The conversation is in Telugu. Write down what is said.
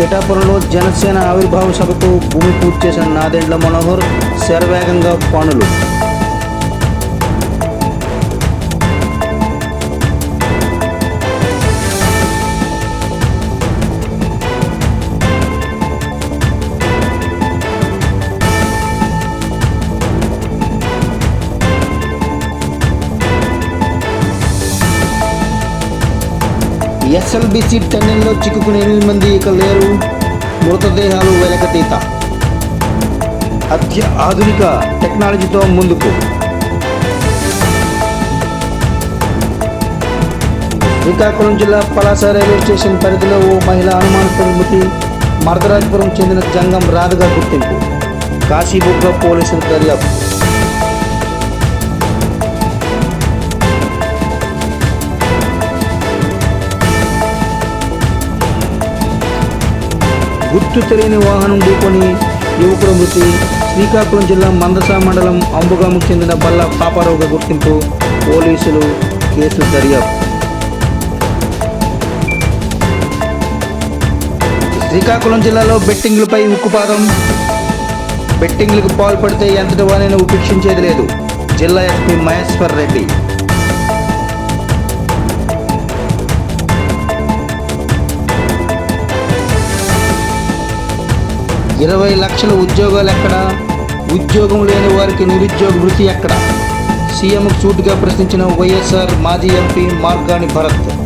పిఠాపురంలో జనసేన ఆవిర్భావ సభకు భూమి పూర్తి చేసిన నాదెండ్ల మనోహర్ శరవేగంగా పనులు. ఎస్ఎల్బిసి టన్నెల్లో చిక్కుకుని ఎనిమిది మంది ఇక లేరు. మృతదేహాలు వెలకతీత అత్య ఆధునిక టెక్నాలజీతో ముందుకు. శ్రీకాకుళం జిల్లా పలాస రైల్వే స్టేషన్ పరిధిలో ఓ మహిళ అనుమానాస్పద మృతి మరదరాజపురం చెందిన జంగం రాధగా గుర్తింపు. కాశీబుగ్గ పోలీసుల దర్యాప్తు. గుర్తు తెలియని వాహనం ఢీకొని యువకుడు మృతి. శ్రీకాకుళం జిల్లా మందస మండలం అంబుగాముకు చెందిన బల్ల పాపారావుగా గుర్తింపు పోలీసులు కేసు దర్యాప్తు. శ్రీకాకుళం జిల్లాలో బెట్టింగ్లపై ఉక్కుపాదం. బెట్టింగ్లకు పాల్పడితే ఎంతటి వారిని ఉపేక్షించేది లేదు. జిల్లా ఎస్పీ మహేశ్వర్ రెడ్డి. ఇరవై లక్షల ఉద్యోగాలు ఎక్కడ? ఉద్యోగం లేని వారికి నిరుద్యోగ వృత్తి ఎక్కడ? సీఎంకు సూటిగా ప్రశ్నించిన వైఎస్ఆర్ మాజీ ఎంపీ మార్గాని భరత్.